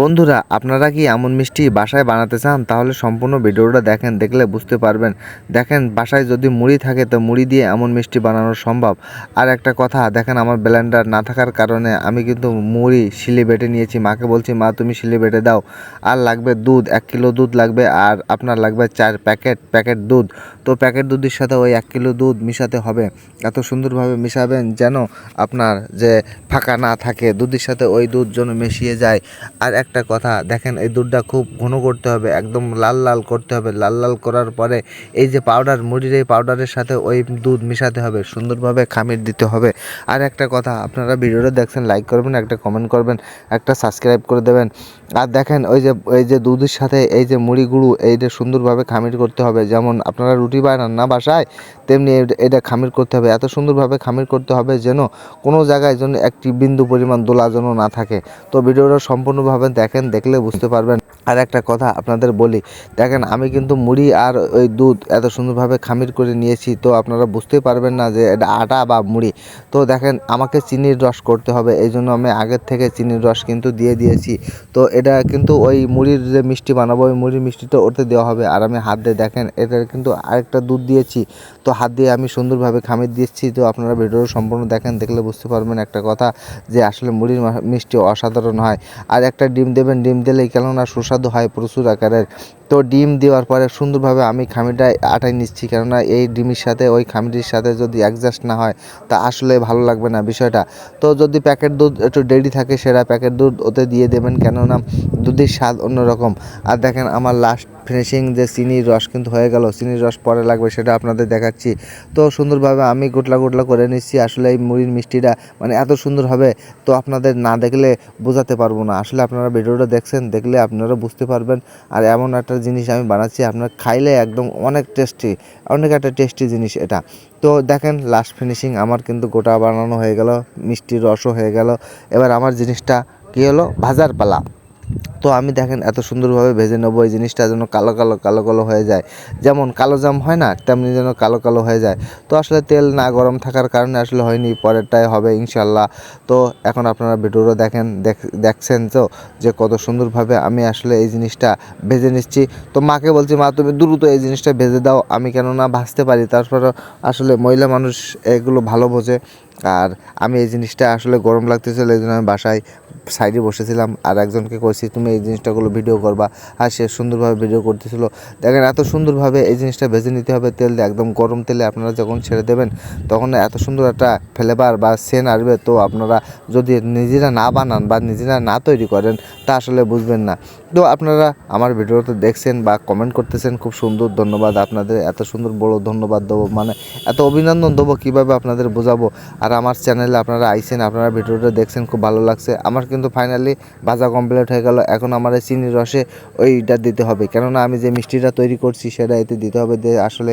বন্ধুরা, আপনারা কি এমন মিষ্টি বাসায় বানাতে চান? তাহলে সম্পূর্ণ ভিডিওটা দেখেন, দেখলে বুঝতে পারবেন। দেখেন, বাসায় যদি মুড়ি থাকে, তো মুড়ি দিয়ে এমন মিষ্টি বানানো সম্ভব। আর একটা কথা, দেখেন আমার ব্লেন্ডার না থাকার কারণে আমি কিন্তু মুড়ি শিলে বেটে নিয়েছি। মাকে বলছি, মা, তুমি শিলে বেটে দাও। আর লাগবে দুধ, এক কিলো দুধ লাগবে, আর আপনার লাগবে চার প্যাকেট প্যাকেট দুধ। তো প্যাকেট দুধের সাথে ওই এক কিলো দুধ মিশাতে হবে। এত সুন্দরভাবে মিশাবেন যেন আপনার যে ফাঁকা না থাকে, দুধের সাথে ওই দুধ যেন মিশিয়ে যায়। আর একটা কথা, দেখেন এই দুধটা খুব ঘন করতে হবে, একদম লাল লাল করতে হবে, লাল লাল করার পরে এই যে পাউডার মুড়ির এই পাউডারের সাথে ওই দুধ মিশাতে হবে, সুন্দরভাবে খামির দিতে হবে। আর একটা কথা, আপনারা ভিডিওটা দেখছেন লাইক করবেন, একটা কমেন্ট করবেন, একটা সাবস্ক্রাইব করে দেবেন। আর দেখেন ওই যে, এই যে দুধের সাথে এই যে মুড়ি গুঁড়ো, এইটা সুন্দরভাবে খামির করতে হবে। যেমন আপনারা রুটি বানান না বাসায়, তেমনি এটা- খামির করতে হবে। এত সুন্দরভাবে খামির করতে হবে যেন কোনো জায়গায় যেন একটি বিন্দু পরিমাণ দোলা যেন না থাকে। তো ভিডিওটা সম্পূর্ণভাবে দেখেন, দেখলে বুঝতে পারবেন। আর একটা কথা আপনাদের বলি, দেখেন আমি কিন্তু মুড়ি আর ওই দুধ এত সুন্দরভাবে খামির করে নিয়েছি, তো আপনারা বুঝতেই পারবেন না যে এটা আটা বা মুড়ি। তো দেখেন আমাকে চিনির রস করতে হবে, এই জন্য আমি আগের থেকে চিনির রস কিন্তু দিয়ে দিয়েছি। তো এটা কিন্তু ওই মুড়ির যে মিষ্টি বানাবো, ওই মুড়ির মিষ্টিটা ওতে দেওয়া হবে। আর আমি হাত দিয়ে দেখেন এটা কিন্তু আরেকটা দুধ দিয়েছি। তো হাত দিয়ে আমি সুন্দরভাবে খামির দিচ্ছি। তো আপনারা ভিডিও সম্পূর্ণ দেখেন, দেখলে বুঝতে পারবেন একটা কথা যে আসলে মুড়ির মিষ্টি অসাধারণ হয়। আর একটা ডিম দেবেন, ডিম দিলেই কেননা সুস্বাদু হয় প্রচুর আকারের। তো ডিম দেওয়ার পরে সুন্দরভাবে আমি খামিটা আটাই নিচ্ছি। কেননা এই ডিমের সাথে, ওই খামিটির সাথে যদি অ্যাডজাস্ট না হয়, তা আসলে ভালো লাগবে না বিষয়টা। তো যদি প্যাকেট দুধ একটু ডেরি থাকে সেটা প্যাকেট দুধ ওতে দিয়ে দেবেন। কেননা দুধের স্বাদ অন্যরকম। আর দেখেন আমার লাস্ট ফিনিশিং যে চিনির রস কিন্তু হয়ে গেল, চিনির রস পরে লাগবে সেটা আপনাদের দেখাচ্ছি। তো সুন্দরভাবে আমি গোটলা গোটলা করে নিচ্ছি, আসলে এই মুড়ির মিষ্টিটা মানে এত সুন্দর হবে তো আপনাদের না দেখলে বোঝাতে পারব না। আসলে আপনারা ভিডিওটা দেখছেন, দেখলে আপনারা বুঝতে পারবেন। আর এমন একটা জিনিস আমি বানাচ্ছি, আপনার খাইলে একদম অনেক টেস্টি অনেক একটা টেস্টি জিনিস এটা। তো দেখেন লাস্ট ফিনিশিং আমার কিন্তু গোটা বানানো হয়ে গেল, মিষ্টির রসও হয়ে গেল। এবার আমার জিনিসটা কী হলো? ভাজার পালা। তো আমি দেখেন এত সুন্দরভাবে ভেজে নেব, এই জিনিসটা যেন কালো কালো কালো কালো হয়ে যায়। যেমন কালো জাম হয় না, তেমনি যেন কালো কালো হয়ে যায়। তো আসলে তেল না গরম থাকার কারণে আসলে হয়নি, পরেরটাই হবে ইনশাল্লাহ তো এখন আপনারা ভিডিওটা দেখেন, দেখ- দেখছেন তো যে কত সুন্দরভাবে আমি আসলে এই জিনিসটা ভেজে নিচ্ছি। তো মাকে বলছি, মা, তুমি দ্রুত এই জিনিসটা ভেজে দাও, আমি কেননা ভাজতে পারি। তারপরে আসলে মহিলা মানুষ এগুলো ভালো বোঝে। আর আমি এই জিনিসটা আসলে গরম লাগতেছিল, এই জন্য আমি বাসায় সাইডে বসেছিলাম। আর একজনকে কইছি, তুমি এই জিনিসটাগুলো ভিডিও করবা। আর সে সুন্দরভাবে ভিডিও করতেছিল। দেখেন, এত সুন্দরভাবে এই জিনিসটা ভেজে নিতে হবে, তেল দিয়ে একদম গরম তেলে আপনারা যখন ছেড়ে দেবেন, তখন এত সুন্দর একটা ফ্লেভার বা সেন আসবে। তো আপনারা যদি নিজেরা না বানান বা নিজেরা না তৈরি করেন, তা আসলে বুঝবেন না। তো আপনারা আমার ভিডিওতে দেখছেন বা কমেন্ট করতেছেন, খুব সুন্দর ধন্যবাদ আপনাদের, এত সুন্দর বড় ধন্যবাদ দেবো মানে এত অভিনন্দন দেবো কীভাবে আপনাদের বোঝাবো। আর আমার চ্যানেলে আপনারা আইছেন, আপনারা ভিডিওটা দেখছেন, খুব ভালো লাগছে। আমার কিন্তু ফাইনালি ভাজা কমপ্লিট হয়ে গেল, এখন আমার এই চিনির রসে ওইটা দিতে হবে। কেননা আমি যে মিষ্টিটা তৈরি করছি, সেটা এতে দিতে হবে, দিয়ে আসলে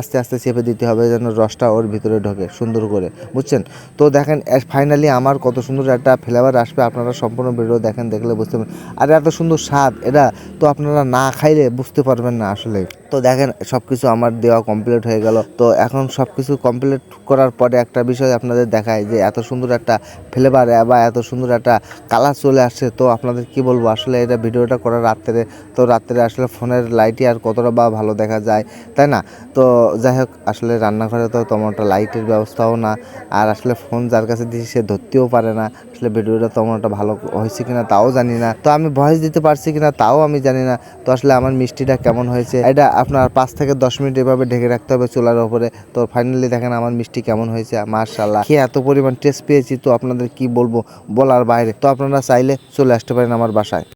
আস্তে আস্তে চেপে দিতে হবে, যেন রসটা ওর ভিতরে ঢোকে সুন্দর করে, বুঝছেন? তো দেখেন ফাইনালি আমার কত সুন্দর একটা ফ্লেভার আসবে, আপনারা সম্পূর্ণ ভিডিও দেখেন, দেখলে বুঝতে পারবেন। আর এত সুন্দর স্বাদ এটা তো আপনারা না খাইলে বুঝতে পারবেন না আসলে। তো দেখেন সব কিছু আমার দেওয়া কমপ্লিট হয়ে গেল। তো এখন সব কিছু কমপ্লিট করার পরে একটা বিষয় আপনাদের দেখায় যে এত সুন্দর একটা ফ্লেভার বা এত সুন্দর একটা কালার চলে আসছে। তো আপনাদের কি বলব, আসলে এটা ভিডিওটা করার রাত্রে, তো রাত্রে আসলে ফোনের লাইটই আর কতটা বা ভালো দেখা যায়, তাই না? তো যাই হোক, আসলে রান্নাঘরে তো তেমন একটা লাইটের ব্যবস্থাও না। আর আসলে ফোন যার কাছে দিয়েছি, সে ধরতেও পারে না। আসলে ভিডিওটা তেমন একটা ভালো হয়েছে কিনা তাও জানি না। তো আমি ভয়েস দিতে পারছি কিনা তাও আমি জানি না। তো আসলে আমার মিষ্টিটা কেমন হয়েছে, এটা আপনার পাঁচ থেকে দশ মিনিট এভাবে ঢেকে রাখতে হবে চুলার ওপরে। তো ফাইনালি দেখেন আমার মিষ্টি কেমন হয়েছে মার্শাল্লাহ খেয়ে এত পরিমাণ টেস্ট পেয়েছি, তো আপনাদের কি বলব বলার বাইরে। তো আপনারা চাইলে চলে আসতে পারেন আমার বাসায়।